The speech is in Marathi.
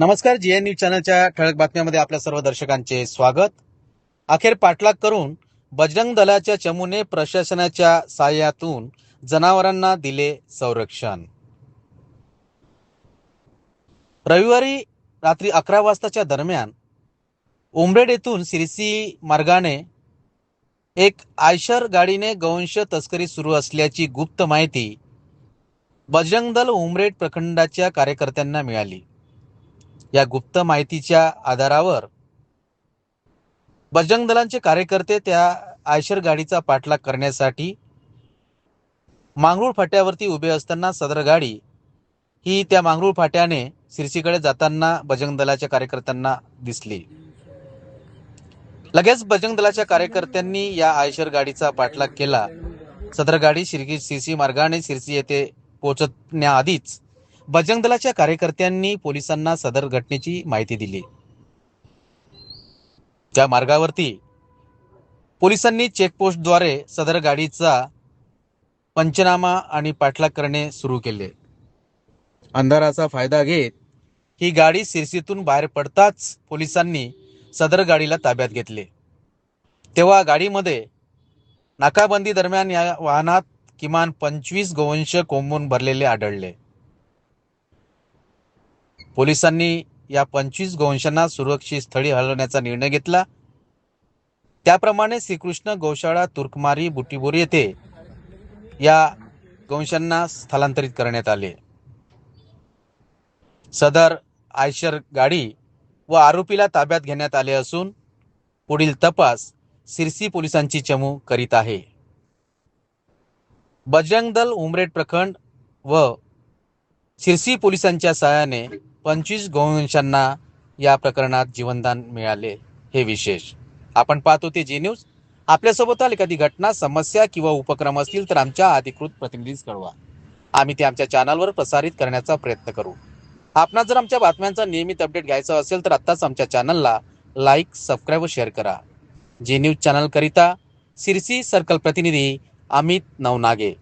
नमस्कार जीएन न्यूज चॅनलच्या ठळक बातम्यामध्ये आपल्या सर्व दर्शकांचे स्वागत. अखेर पाठलाग करून बजरंग दलाच्या चमूने प्रशासनाच्या सहाय्यातून जनावरांना दिले संरक्षण. रविवारी रात्री अकरा वाजताच्या दरम्यान उमरेड येथून सिरसी मार्गाने एक आयशर गाडीने गौंश तस्करी सुरू असल्याची गुप्त माहिती बजरंग दल उमरेड प्रखंडाच्या कार्यकर्त्यांना मिळाली. या गुप्त माहितीच्या आधारावर बजरंग दलांचे कार्यकर्ते त्या आयशर गाडीचा पाठलाग करण्यासाठी मांगरूळ फाट्यावरती उभे असताना सदर गाडी ही त्या मांगरूळ फाट्याने सिरसीकडे जाताना बजरंग दलाच्या कार्यकर्त्यांना दिसली. लगेच बजरंग दलाच्या कार्यकर्त्यांनी या आयशर गाडीचा पाठलाग केला. सदर गाडी शिरकी सिरसी मार्गाने सिरसी येथे पोहोचण्याआधीच बजरंग दलाच्या कार्यकर्त्यांनी पोलिसांना सदर घटनेची माहिती दिली. त्या मार्गावरती पोलिसांनी चेकपोस्टद्वारे सदर गाडीचा पंचनामा आणि पाठलाग करणे सुरू केले. अंधाराचा फायदा घेत ही गाडी सिरसीतून बाहेर पडताच पोलिसांनी सदर गाडीला ताब्यात घेतले. तेव्हा गाडीमध्ये नाकाबंदी दरम्यान या वाहनात किमान पंचवीस गोवंश कोंबून भरलेले आढळले. पोलिसांनी या पंचवीस गोवंशांना सुरक्षित स्थळी हलवण्याचा निर्णय घेतला. त्याप्रमाणे श्रीकृष्ण गोशाळा तुर्कमारी बुटीबोरी येथे या गोवंशांना स्थलांतरित करण्यात आले. सदर आयशर गाडी व आरोपीला ताब्यात घेण्यात आले असून पुढील तपास सिरसी पोलिसांची चमू करीत आहे. बजरंग दल उमरेड प्रखंड व सिरसी पोलिसांच्या सहाय्याने पंचवीस गोवंशांना या प्रकरणात जीवनदान मिळाले. हे विशेष. आपण पाहतो ते जी न्यूज. आपल्यासोबत आली एखादी घटना समस्या किंवा उपक्रम असतील तर आमच्या अधिकृत प्रतिनिधीस कळवा. आम्ही ते आमच्या चॅनलवर प्रसारित करण्याचा प्रयत्न करू. आपणास जर आमच्या बातम्यांचा नियमित अपडेट घ्यायचा असेल तर आत्ताच आमच्या चॅनलला लाईक सबस्क्राईब व शेअर करा. जी न्यूज चॅनलकरिता सिरसी सर्कल प्रतिनिधी अमित नवनागे.